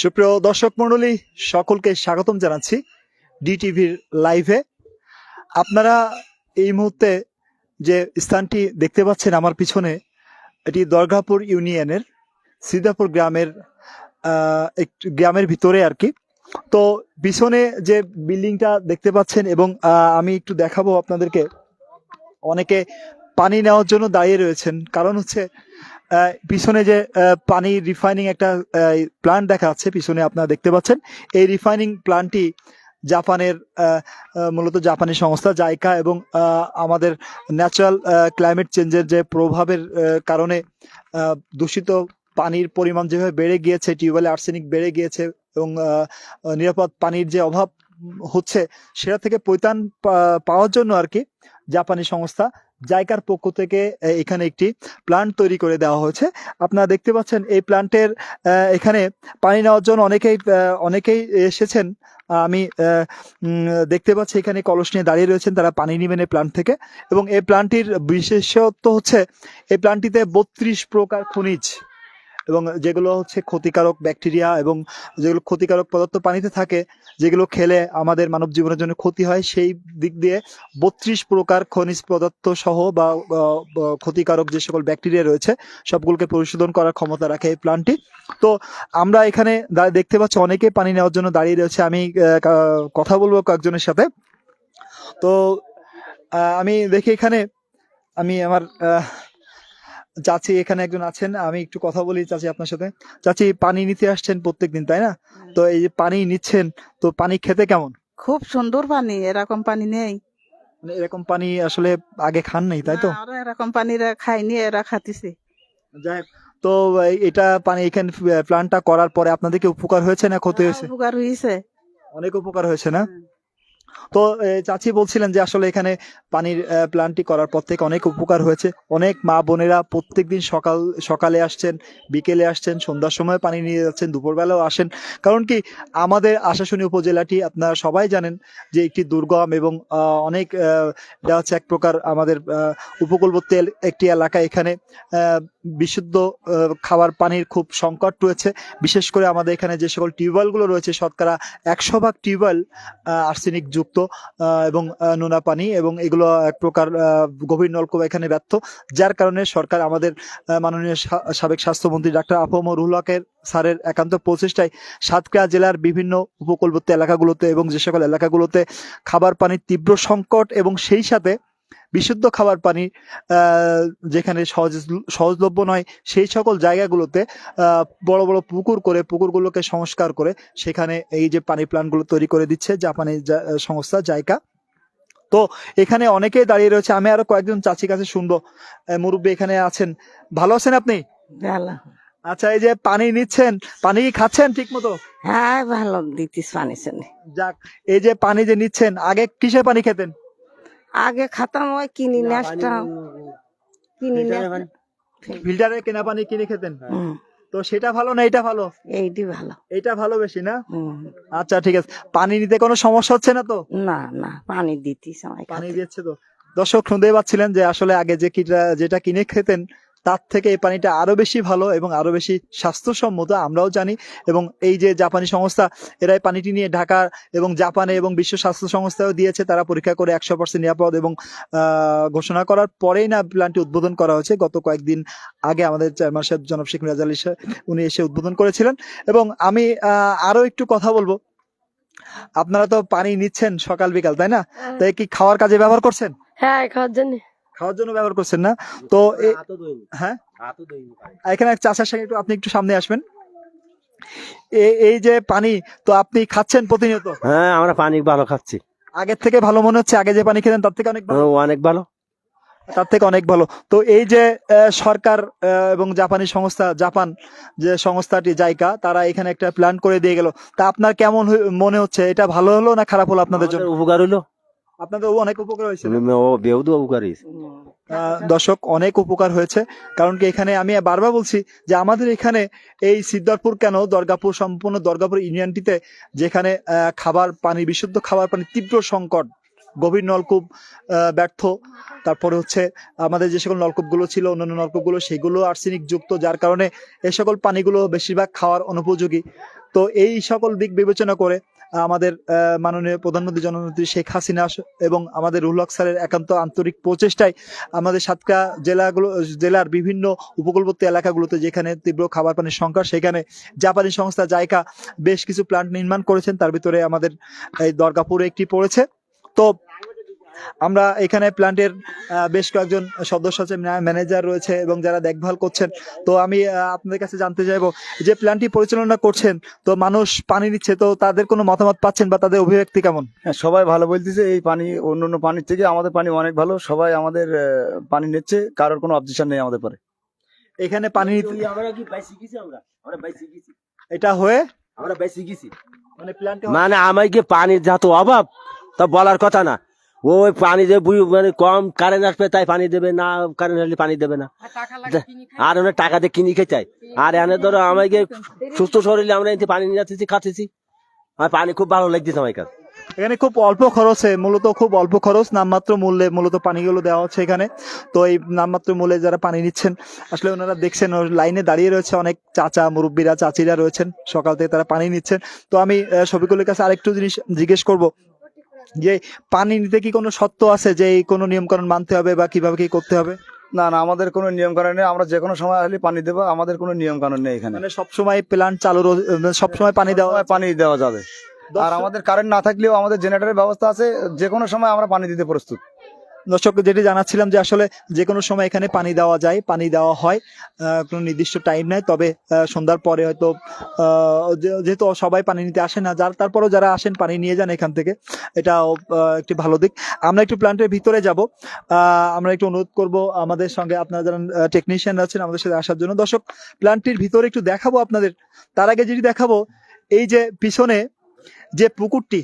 সুপ্রিয় দর্শক মণ্ডলী, সকলকে স্বাগতম জানাচ্ছি ডিটিভির লাইভে। আপনারা এই মুহূর্তে যে স্থানটি দেখতে পাচ্ছেন আমার পিছনে, এটি দরগাপুর ইউনিয়নের সিদাপুর গ্রামের একটি গ্রামের ভিতরে আর কি। তো পিছনে যে বিল্ডিংটা দেখতে পাচ্ছেন এবং আমি একটু দেখাবো আপনাদেরকে। অনেকে পানি নেওয়ার জন্য দাঁড়িয়ে রয়েছেন। কারণ হচ্ছে পিছনে যে পানি রিফাইনিং একটা প্ল্যান্ট দেখা যাচ্ছে, পিছনে আপনারা দেখতে পাচ্ছেন। এই রিফাইনিং প্ল্যান্টটি জাপানের মূলত জাপানি সংস্থা জাইকা এবং আমাদের ন্যাচারাল ক্লাইমেট চেঞ্জের যে প্রভাবের কারণে দূষিত পানির পরিমাণ যেভাবে বেড়ে গিয়েছে টিউবওয়েলে আর্সেনিক বেড়ে গিয়েছে এবং নিরাপদ পানির যে অভাব হচ্ছে, সেটা থেকে পরিত্রাণ পা- পাওয়ার জন্য আর কি জাপানি সংস্থা জাইকার পক্ষ থেকে এখানে একটি প্লান্ট তৈরি করে দেওয়া হয়েছে। আপনারা দেখতে পাচ্ছেন এই প্লান্টের এখানে পানি নেওয়ার জন্য অনেকেই অনেকেই এসেছেন। আমি দেখতে পাচ্ছি এখানে কলস নিয়ে দাঁড়িয়ে রয়েছেন, তারা পানি নেবেন এই প্ল্যান্ট থেকে। এবং এই প্ল্যান্টটির বিশেষত্ব হচ্ছে, এই প্লান্টটিতে বত্রিশ প্রকার খনিজ এবং যেগুলো হচ্ছে ক্ষতিকারক ব্যাকটেরিয়া এবং যেগুলো ক্ষতিকারক পদার্থ পানিতে থাকে যেগুলো খেলে আমাদের মানব জীবনের জন্য ক্ষতি হয়, সেই দিক দিয়ে বত্রিশ প্রকার খনিজ পদার্থ সহ বা ক্ষতিকারক যে সকল ব্যাকটেরিয়া রয়েছে, সবগুলোকে পরিশোধন করার ক্ষমতা রাখে এই প্ল্যান্টটি তো আমরা এখানে দেখতে পাচ্ছি অনেকে পানি নেওয়ার জন্য দাঁড়িয়ে রয়েছে। আমি কথা বলব কয়েকজনের সাথে। তো আমি দেখি এখানে, আমি আমার চাচি এখানে একজন আছেন আমি একটু কথা বলি চাচি আপনার সাথে। চাচি পানি নিতে আসছেন প্রত্যেকদিন তাই না? তো এই যে পানি নিচ্ছেন তো পানি খেতে কেমন? খুব সুন্দর পানি এরকম পানি নেই। মানে এরকম পানি আসলে আগে খান নাই তাই তো? এরকম পানি খাইনি এরা খাতিছে। যাই তো এটা পানি এখানে প্ল্যানটা করার পরে আপনাদেরকে উপকার হয়েছে না ক্ষতি হয়েছে? উপকার হয়েছে। অনেক উপকার হয়েছে না। তো চাচি বলছিলেন যে আসলে এখানে পানির প্ল্যান্টটি করার পর থেকে অনেক উপকার হয়েছে। অনেক মা বোনেরা প্রত্যেকদিন সকাল, সকালে আসছেন, বিকেলে আসছেন, সন্ধ্যার সময় পানি নিয়ে যাচ্ছেন, দুপুরবেলাও আসেন। কারণ কি, আমাদের আশাশুনি উপজেলাটি আপনারা সবাই জানেন যে একটি দুর্গম এবং অনেক এটা হচ্ছে এক প্রকার আমাদের উপকূলবর্তী একটি এলাকা এখানে বিশুদ্ধ খাবার পানির খুব সংকট রয়েছে। বিশেষ করে আমাদের এখানে যে সকল টিউবওয়েলগুলো রয়েছে, শতকরা একশো ভাগ টিউবওয়েল আর্সেনিক যুক্ত এবং নোনা পানি এবং এগুলো এক প্রকার গভীর নলকূপ এখানে ব্যর্থ। যার কারণে সরকার আমাদের মাননীয় সাবেক স্বাস্থ্যমন্ত্রী ডাক্তার আফম রুহলাকের স্যারের একান্ত প্রচেষ্টায় সাতক্ষীরা জেলার বিভিন্ন উপকূলবর্তী এলাকাগুলোতে এবং যে সকল এলাকাগুলোতে খাবার পানির তীব্র সংকট এবং সেই সাথে বিশুদ্ধ খাবার পানি যেখানে সহজ সহজলভ্য নয় সেই সকল জায়গাগুলোতে বড় বড় পুকুর করে পুকুরগুলোকে সংস্কার করে সেখানে এই যে পানি প্ল্যান্টগুলো তৈরি করে দিচ্ছে জাপানি সংস্থা জায়গা তো এখানে অনেকেই দাঁড়িয়ে রয়েছে আমি আরও কয়েকজন চাচি কাছে শুনব। মুরব্বী এখানে আছেন। ভালো আছেন আপনি? আচ্ছা এই যে পানি নিচ্ছেন পানি কি খাচ্ছেন ঠিক মতো হ্যাঁ ভালো দিতিস পানি যাক এই যে পানি যে নিচ্ছেন আগে কিসে পানি খেতেন? আগে খাতাম ওই কিনি নিয়ে কিনি ফিল্টারে কেনা পানি কিনে খেতেন? তো সেটা ভালো না এটা ভালো? এইটি ভালো। এটা ভালো বেশি না? আচ্ছা ঠিক আছে। পানি নিতে কোনো সমস্যা হচ্ছে না তো? না না পানি দিতি সময় পানি দিচ্ছে তো। দর্শক শুনতেই পাচ্ছিলেন যে আসলে আগে যে কিটা যেটা কিনে খেতেন তার থেকে এই পানিটা আরও বেশি ভালো এবং আরও বেশি স্বাস্থ্যসম্মত আমরাও জানি। এবং এই যে জাপানি সংস্থা এরাই পানিটি নিয়ে ঢাকার এবং জাপানে এবং বিশ্ব স্বাস্থ্য সংস্থাও দিয়েছে তারা পরীক্ষা করে একশো পার্সেন্ট নিরাপদ এবং ঘোষণা করার পরেই না প্ল্যানটি উদ্বোধন করা হয়েছে। গত কয়েকদিন আগে আমাদের চেয়ারম্যান সাহেব জনাব শেখ মিরাজ আলী উনি এসে উদ্বোধন করেছিলেন। এবং আমি আহ, আরও একটু কথা বলব। আপনারা তো পানি নিচ্ছেন সকাল বিকাল তাই না? তাই কি খাওয়ার কাজে ব্যবহার করছেন? হ্যাঁ খাওয়ার জন্য। খাওয়ার জন্য ব্যবহার করছেন না। তো হ্যাঁ? এখানে এক চাষার সঙ্গে একটু আপনি একটু সামনে আসবেন। এই যে পানি তো আপনি খাচ্ছেন প্রতিনিয়ত? হ্যাঁ আমরা পানি ভালো খাচ্ছি। আগের থেকে ভালো মনে হচ্ছে? আগে যে পানি খেতেন তার থেকে অনেক ভালো? অনেক ভালো। তার থেকে অনেক ভালো। তো এই যে আহ, সরকার এবং জাপানি সংস্থা জাপান যে সংস্থাটি জায়গা তারা এখানে একটা প্ল্যান করে দিয়ে গেল। তা আপনার কেমন মনে হচ্ছে? এটা ভালো হলো না খারাপ হলো আপনাদের জন্য? উপকার হইল আপনাদের অনেক উপকার হয়েছে। বেহুদ উপকার দর্শক অনেক উপকার হয়েছে। কারণ কি এখানে আমি বারবার বলছি যে আমাদের এখানে এই সিদ্ধারপুর কেন দরগাপুর সম্পূর্ণ দরগাপুর ইউনিয়নটিতে যেখানে খাবার পানি বিশুদ্ধ খাবার পানি তীব্র সংকট গভীর নলকূপ ব্যর্থ। তারপরে হচ্ছে আমাদের যে সকল নলকূপগুলো ছিল অন্যান্য নলকূপগুলো সেগুলো আর্সেনিক যুক্ত যার কারণে এই সকল পানিগুলো বেশিরভাগ খাওয়ার অনুপযোগী। তো এই সকল দিক বিবেচনা করে আমাদের মাননীয় প্রধানমন্ত্রী জননেত্রী শেখ হাসিনা এবং আমাদের রুহুল স্যারের একান্ত আন্তরিক প্রচেষ্টায় আমাদের সাতকা জেলাগুলো, জেলার বিভিন্ন উপকূলবর্তী এলাকাগুলোতে যেখানে তীব্র খাবার পানির সংখ্যা সেখানে জাপানি সংস্থা জায়কা বেশ কিছু প্ল্যান্ট নির্মাণ করেছেন। তার ভিতরে আমাদের এই দরগাপুরে একটি পড়েছে। তো আমরা এখানে প্ল্যান্টের বেশ কয়েকজন সদস্য আছে ম্যানেজার রয়েছে এবং যারা দেখভাল করছেন। তো আমি আপনাদের কাছে জানতে চাইব যে প্ল্যান্টটি পরিচালনা করছেন তো মানুষ পানি নিচ্ছে তো তাদের কোনো মতামত পাচ্ছেন বা তাদের অভিব্যক্তি কেমন? হ্যাঁ, সবাই ভালো বলতেছে এই পানি অন্য অন্য পানির থেকে আমাদের পানি অনেক ভালো সবাই আমাদের পানি নিচ্ছে কারোর কোনো অবজেকশন নেই আমাদের পরে এখানে পানি নিতে- আমরা কি বাইসি গেছি আমরা? আমরা বাইসি গেছি। এটা হয়ে আমরা বাইসি গেছি। মানে প্ল্যান্টে মানে আমাকে পানির যত অভাব তা বলার কথা না। ওই পানি বুঝ- মানে কম কারেন্ট আসবে তাই পানি দেবে না কারেন্ট আসলে পানি দেবে না। আর আমরা টাকা দিয়ে কিনি খেতে চাই। আর এনে ধরো আমাকে সুস্থ শরীরে আমরা এতে পানি নিয়ে যাচ্ছি খাচ্ছি। আর পানি খুব ভালো লাগতেছে আমার কাছে। এখানে খুব অল্প খরচে মূলত খুব অল্প খরচ নামমাত্র মূল্যে মূলত পানিগুলো দেওয়া হচ্ছে এখানে। তো এই নামমাত্র মূল্যে যারা পানি নিচ্ছেন আসলে ওনারা দেখছেন ওর লাইনে দাঁড়িয়ে রয়েছে অনেক চাচা মুরব্বীরা চাচিরা রয়েছেন সকাল থেকে তারা পানি নিচ্ছেন। তো আমি শফিকুলের কাছে আরেকটু জিনিস জিজ্ঞেস করব যে পানি নিতে কি কোনো শর্ত আছে যে এই কোনো নিয়মকানুন মানতে হবে বা কীভাবে কি করতে হবে? না না আমাদের কোনো নিয়ম কানুন নেই। আমরা যে কোনো সময় আসলে পানি দেবো আমাদের কোনো নিয়ম কানুন নেই এখানে। মানে সবসময় প্ল্যান্ট চালু রো- সবসময় পানি দেওয়া পানি দেওয়া যাবে। আর আমাদের কারেন্ট না থাকলেও আমাদের জেনারেটরের ব্যবস্থা আছে যে কোনো সময় আমরা পানি দিতে প্রস্তুত। দর্শক যেটি জানাচ্ছিলাম যে আসলে যে কোনো সময় এখানে পানি দেওয়া যায় পানি দেওয়া হয় কোনো নির্দিষ্ট টাইম নাই তবে সন্ধ্যার পরে হয়তো যেহেতু সবাই পানি নিতে আসে না যার তারপরেও যারা আসেন পানি নিয়ে যান এখান থেকে আহ, একটি ভালো দিক। আমরা একটু প্ল্যান্টের ভিতরে যাব। আমরা একটু অনুরোধ করব আমাদের সঙ্গে আপনারা যারা টেকনিশিয়ান আছেন আমাদের সাথে আসার জন্য। দর্শক প্ল্যান্টটির ভিতরে একটু দেখাবো আপনাদের। তার আগে যেটি দেখাবো এই যে পিছনে যে পুকুরটি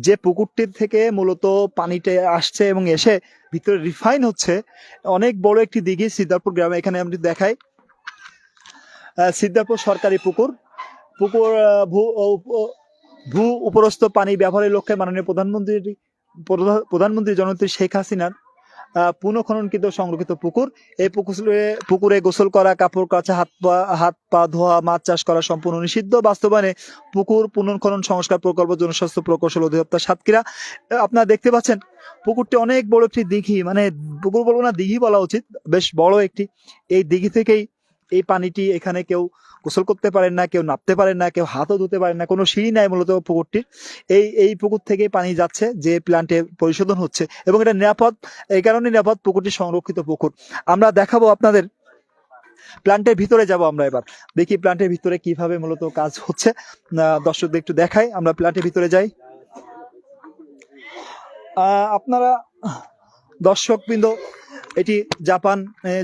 যে পুকুরটির থেকে মূলত পানিতে আসছে এবং এসে ভিতরে রিফাইন হচ্ছে, অনেক বড় একটি দিঘি সিদ্ধারপুর গ্রামে। এখানে আমি দেখাই। সিদ্ধারপুর সরকারি পুকুর। পুকুর ভূ ভূ উপরস্থ পানি ব্যবহারের লক্ষ্যে মাননীয় প্রধানমন্ত্রী, প্রধা- প্রধানমন্ত্রী জননেত্রী শেখ হাসিনার পুনঃখননকৃত সংরক্ষিত পুকুর। এই পুকুরে পুকুরে গোসল করা, কাপড় কাচা, হাত পা হাত পা ধোয়া, মাছ চাষ করা সম্পূর্ণ নিষিদ্ধ। বাস্তবায়নে পুকুর পুনঃখনন সংস্কার প্রকল্প জনস্বাস্থ্য প্রকৌশল অধিদপ্তর সাতক্ষীরা। আপনারা দেখতে পাচ্ছেন, পুকুরটি অনেক বড় একটি দিঘি মানে পুকুর বলব না, দিঘি বলা উচিত, বেশ বড় একটি। এই দিঘি থেকেই এই পানিটি এখানে কেউ গোসল করতে পারেন না, কেউ নাপতে পারেন না, কেউ হাতও ধুতে পারেন না, কোনো সিঁড়ি নাই মূলত পুকুরটির। এই এই পুকুর থেকেই পানি যাচ্ছে, যে প্ল্যান্টে পরিশোধন হচ্ছে এবং এটা নিরাপদ, এই কারণে নিরাপদ পুকুরটি সংরক্ষিত পুকুর। আমরা দেখাবো আপনাদের প্ল্যান্টের ভিতরে যাব আমরা এবার। দেখি প্ল্যান্টের ভিতরে কীভাবে মূলত কাজ হচ্ছে। দর্শকদের একটু দেখাই, আমরা প্ল্যান্টের ভিতরে যাই। আপনারা দর্শকবৃন্দ, এটি জাপান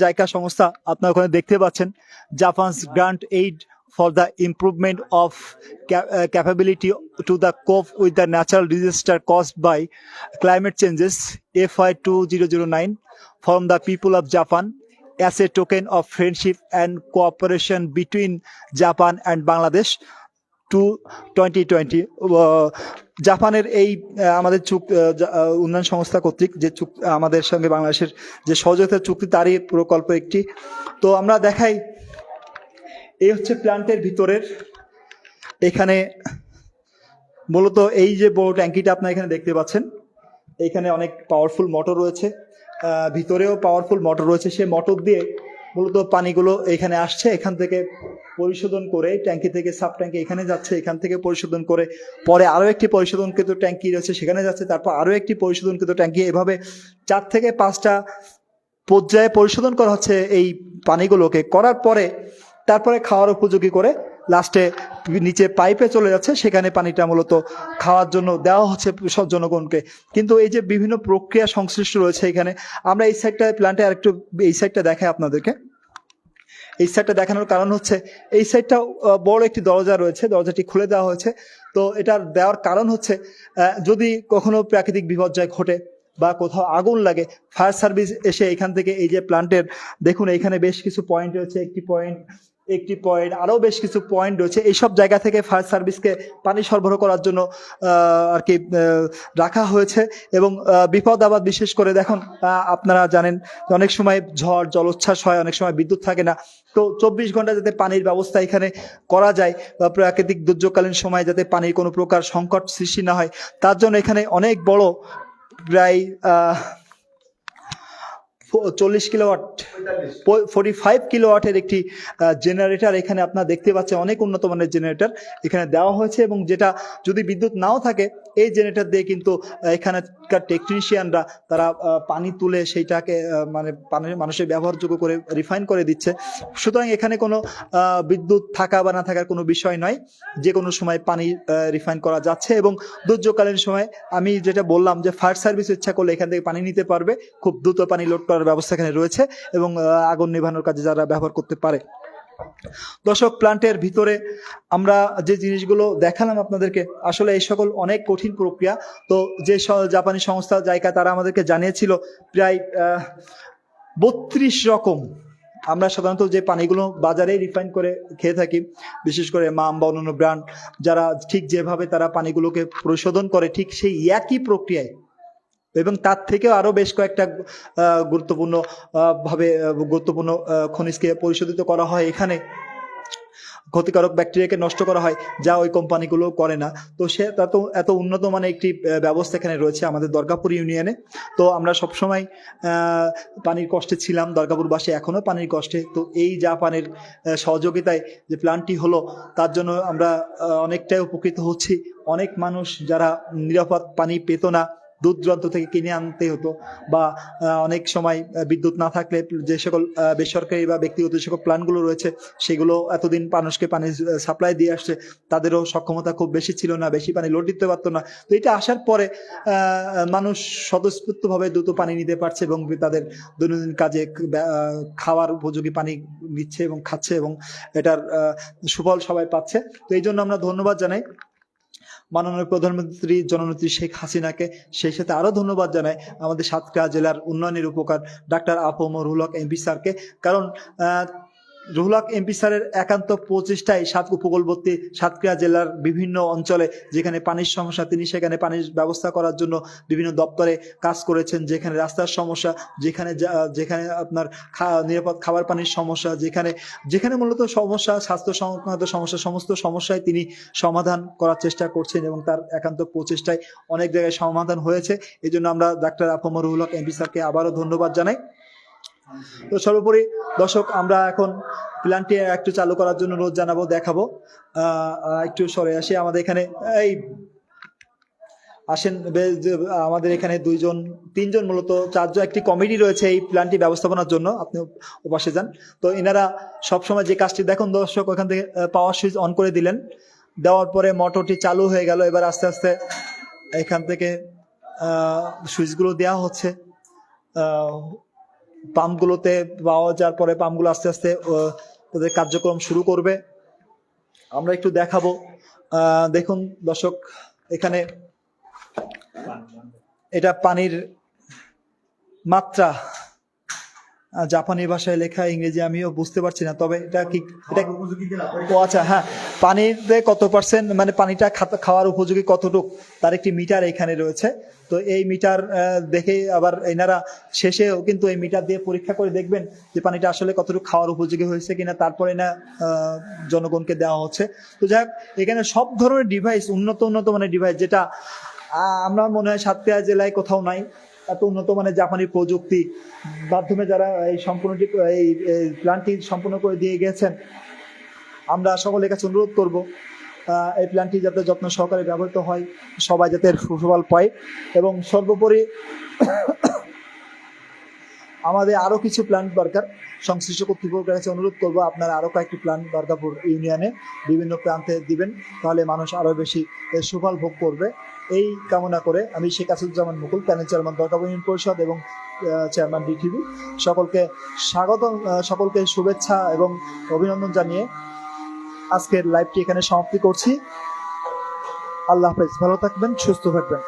জাইকা সংস্থা আপনারা ওখানে দেখতে পাচ্ছেন। Japan's grant aid for the improvement of capability to the cope with the natural disaster caused by climate changes F I two zero zero nine, from the people of Japan as a token of friendship and cooperation between Japan and Bangladesh. Two twenty twenty জাপানের এই আমাদের চুক উন্নয়ন সংস্থা কর্তৃক যে চুক, আমাদের সঙ্গে বাংলাদেশের যে সহযোগিতা চুক্তি, তারই প্রকল্প একটি। তো আমরা দেখাই, এই হচ্ছে প্ল্যান্টের ভিতরের, এখানে মূলত এই যে বড় ট্যাঙ্কিটা আপনারা এখানে দেখতে পাচ্ছেন, এখানে অনেক পাওয়ারফুল মোটর রয়েছে। ভিতরেও পাওয়ারফুল মোটর রয়েছে। সেই মোটর দিয়ে মূলত পানিগুলো এখানে আসছে, এখান থেকে পরিশোধন করে ট্যাঙ্কি থেকে, সাব ট্যাঙ্কি এখানে যাচ্ছে, এখান থেকে পরিশোধন করে পরে আরও একটি পরিশোধনকৃত ট্যাঙ্কি রয়েছে, সেখানে যাচ্ছে, তারপর আরও একটি পরিশোধনকৃত ট্যাঙ্কি। এভাবে চার থেকে পাঁচটা পর্যায়ে পরিশোধন করা হচ্ছে এই পানিগুলোকে। করার পরে, তারপরে খাওয়ার উপযোগী করে লাস্টে নিচে পাইপে চলে যাচ্ছে, সেখানে পানিটা মূলত খাওয়ার জন্য দেওয়া হচ্ছে সব জনগণকে। কিন্তু এই যে বিভিন্ন প্রক্রিয়া সংশ্লিষ্ট রয়েছে এখানে, আমরা এই সাইডটা প্ল্যান্টে আরেকটু এই সাইডটা দেখাই আপনাদেরকে। এই সাইডটা দেখানোর কারণ হচ্ছে, এই সাইডটা বড় একটি দরজা রয়েছে, দরজাটি খুলে দেওয়া হয়েছে। তো এটার দেওয়ার কারণ হচ্ছে যদি কখনো প্রাকৃতিক বিপর্যয় ঘটে বা কোথাও আগুন লাগে ফায়ার সার্ভিস এসে এখান থেকে এই যে প্লান্টের দেখুন এখানে বেশ কিছু পয়েন্ট রয়েছে। একটি পয়েন্ট একটি পয়েন্ট আরও বেশ কিছু পয়েন্ট রয়েছে। এইসব জায়গা থেকে ফায়ার সার্ভিসকে পানি সরবরাহ করার জন্য আর কি রাখা হয়েছে। এবং বিপদ আবাদ বিশেষ করে দেখুন আপনারা জানেন অনেক সময় ঝড়, জলোচ্ছ্বাস হয়, অনেক সময় বিদ্যুৎ থাকে না। তো চব্বিশ ঘণ্টা যাতে পানির ব্যবস্থা এখানে করা যায়, বা প্রাকৃতিক দুর্যোগকালীন সময় যাতে পানির কোনো প্রকার সংকট সৃষ্টি না হয়, তার জন্য এখানে অনেক বড় প্রায় চল্লিশ কিলোওয়াট ফোর্টি ফাইভ কিলোওয়াটের একটি জেনারেটর এখানে আপনারা দেখতে পাচ্ছেন, অনেক উন্নত মানের জেনারেটর এখানে দেওয়া হয়েছে এবং যেটা যদি বিদ্যুৎ নাও থাকে, এই জেনারেটর দিয়ে কিন্তু এখানকার টেকনিশিয়ানরা তারা পানি তুলে সেইটাকে মানে মানুষের ব্যবহারযোগ্য করে রিফাইন করে দিচ্ছে। সুতরাং এখানে কোনো বিদ্যুৎ থাকা বা না থাকার কোনো বিষয় নয়। যে কোনো সময় পানি রিফাইন করা যাচ্ছে এবং দুর্যোগকালীন সময় আমি যেটা বললাম যে ফায়ার সার্ভিস ইচ্ছা করলে এখান থেকে পানি নিতে পারবে, খুব দ্রুত পানি লোড করার ব্যবস্থা এখানে রয়েছে এবং আগুন নেভানোর কাজে যারা ব্যবহার করতে পারে। দর্শক, প্লান্টের ভিতরে আমরা যে জিনিসগুলো দেখালাম আপনাদেরকে, আসলে এই সকল অনেক কঠিন প্রক্রিয়া। তো যে জাপানি সংস্থা জায়গা তারা আমাদেরকে জানিয়েছিল প্রায় বত্রিশ রকম। আমরা সাধারণত যে পানিগুলো বাজারে রিফাইন করে খেয়ে থাকি, বিশেষ করে মাম বা অন্যান্য ব্র্যান্ড, যারা ঠিক যেভাবে তারা পানিগুলোকে পরিশোধন করে, ঠিক সেই একই প্রক্রিয়ায় এবং তার থেকেও আরও বেশ কয়েকটা গুরুত্বপূর্ণ ভাবে গুরুত্বপূর্ণ খনিজকে পরিশোধিত করা হয়। এখানে ক্ষতিকারক ব্যাকটেরিয়াকে নষ্ট করা হয়, যা ওই কোম্পানিগুলো করে না। তো সে, তা তো এত উন্নত মানের একটি ব্যবস্থা এখানে রয়েছে আমাদের দরগাপুর ইউনিয়নে। তো আমরা সবসময় পানির কষ্টে ছিলাম দরগাপুরবাসী এখনও পানির কষ্টে। তো এই যা পানির সহযোগিতায় যে প্ল্যানটি হলো, তার জন্য আমরা অনেকটাই উপকৃত হচ্ছি। অনেক মানুষ যারা নিরাপদ পানি পেত না দূর দূরান্ত থেকে কিনে আনতে হতো বা অনেক সময় বিদ্যুৎ না থাকলে যে সকল বেসরকারি বা ব্যক্তিগত যে সকল প্ল্যানগুলো রয়েছে, সেগুলো এতদিন মানুষকে পানি সাপ্লাই দিয়ে আসছে, তাদেরও সক্ষমতা খুব বেশি ছিল না, বেশি পানি লোড দিতে পারতো না। তো এটা আসার পরে মানুষ স্বতঃস্ফূর্তভাবে দ্রুত পানি নিতে পারছে এবং তাদের দৈনন্দিন কাজে খাওয়ার উপযোগী পানি নিচ্ছে এবং খাচ্ছে এবং এটার সুফল সবাই পাচ্ছে। তো এই জন্য আমরা ধন্যবাদ জানাই। মাননীয় প্রধানমন্ত্রী জননেত্রী শেখ হাসিনাকে সেই সাথে আরও ধন্যবাদ জানাই আমাদের সাতক্ষীরা জেলার উন্নয়নের উপকার ডাক্তার আফম এম এমপি স্যারকে। কারণ রুহলক এমপি স্যারের একান্ত প্রচেষ্টায় সাত উপকূলবর্তী সাতক্ষীরা জেলার বিভিন্ন অঞ্চলে যেখানে পানির সমস্যা, তিনি সেখানে পানির ব্যবস্থা করার জন্য বিভিন্ন দপ্তরে কাজ করেছেন, যেখানে রাস্তার সমস্যা, যেখানে যেখানে আপনার নিরাপদ খাবার পানির সমস্যা, যেখানে যেখানে মূলত সমস্যা, স্বাস্থ্য সংক্রান্ত সমস্যা, সমস্ত সমস্যায় তিনি সমাধান করার চেষ্টা করছেন এবং তার একান্ত প্রচেষ্টায় অনেক জায়গায় সমাধান হয়েছে। এই আমরা ডাক্তার আফমর রুহুলক এমপি স্যারকে আবারও ধন্যবাদ জানাই। তো সর্বোপরি, দর্শক, আমরা এখন প্ল্যানটি একটু চালু করার জন্য রোজ জানাব, দেখাবো। একটু সরে আসি আমাদের এখানে। এই, আসেন আমাদের এখানে দুইজন, তিনজন মূলত, চারজন একটি কমিটি রয়েছে এই প্ল্যানটি ব্যবস্থাপনার জন্য। আপনি ওপাশে যান। তো এনারা সবসময় যে কাজটি দেখুন, দর্শক, ওখান থেকে পাওয়ার সুইচ অন করে দিলেন। দেওয়ার পরে মোটরটি চালু হয়ে গেল। এবার আস্তে আস্তে, এখান থেকে সুইচগুলো দেওয়া হচ্ছে। পাম্পগুলোতে পাওয়া যাওয়ার পরে পাম্পগুলো আস্তে আস্তে তাদের কার্যক্রম শুরু করবে। আমরা একটু দেখাবো। দেখুন দর্শক, এখানে এটা পানির মাত্রা। জাপানি ভাষায় লেখা ইংরেজি আমিও বুঝতে পারছি না তবে এটা কি এটা ও আচ্ছা হ্যাঁ পানিতে কত পার্সেন্ট মানে পানিটা খাওয়ার উপযোগী কতটুক? তার একটি মিটার এখানে রয়েছে। তো এই মিটার দেখে আবার এনারা শেষেও কিন্তু এই মিটার দিয়ে পরীক্ষা করে দেখবেন যে পানিটা আসলে কতটুকু খাওয়ার উপযোগী হয়েছে কিনা তারপরে না জনগণকে দেওয়া হচ্ছে। তো যাই এখানে সব ধরনের ডিভাইস উন্নত উন্নত মানের ডিভাইস যেটা আমরা মনে হয় সাতক্ষীরা জেলায় কোথাও নাই। এত উন্নত মানের জাপানি প্রযুক্তি মাধ্যমে যারা এই সম্পূর্ণটি এই প্ল্যানটি সম্পূর্ণ করে দিয়ে গেছেন, আমরা সকলের কাছে অনুরোধ করব এই প্ল্যানটি যাতে যত্ন সহকারে ব্যবহৃত হয়, সবাই যাতে সুফল পায় এবং সর্বোপরি আমাদের আরও কিছু প্ল্যান্ট দরকার। সংশ্লিষ্ট কর্তৃপক্ষের কাছে অনুরোধ করব, আপনারা আরও কয়েকটি প্ল্যান্ট দরকারপুর ইউনিয়নে বিভিন্ন প্রান্তে দিবেন, তাহলে মানুষ আরও বেশি সুফল ভোগ করবে। এই কামনা করে আমি Sheikh Asuzzaman Mukul, panel chairman Darkarpur union Parishad এবং চেয়ারম্যান ডিটিভি সকলকে স্বাগত সকলকে শুভেচ্ছা এবং অভিনন্দন জানিয়ে আজকের লাইভটি এখানে সমাপ্তি করছি। আল্লাহ হাফেজ, ভালো থাকবেন, সুস্থ থাকবেন।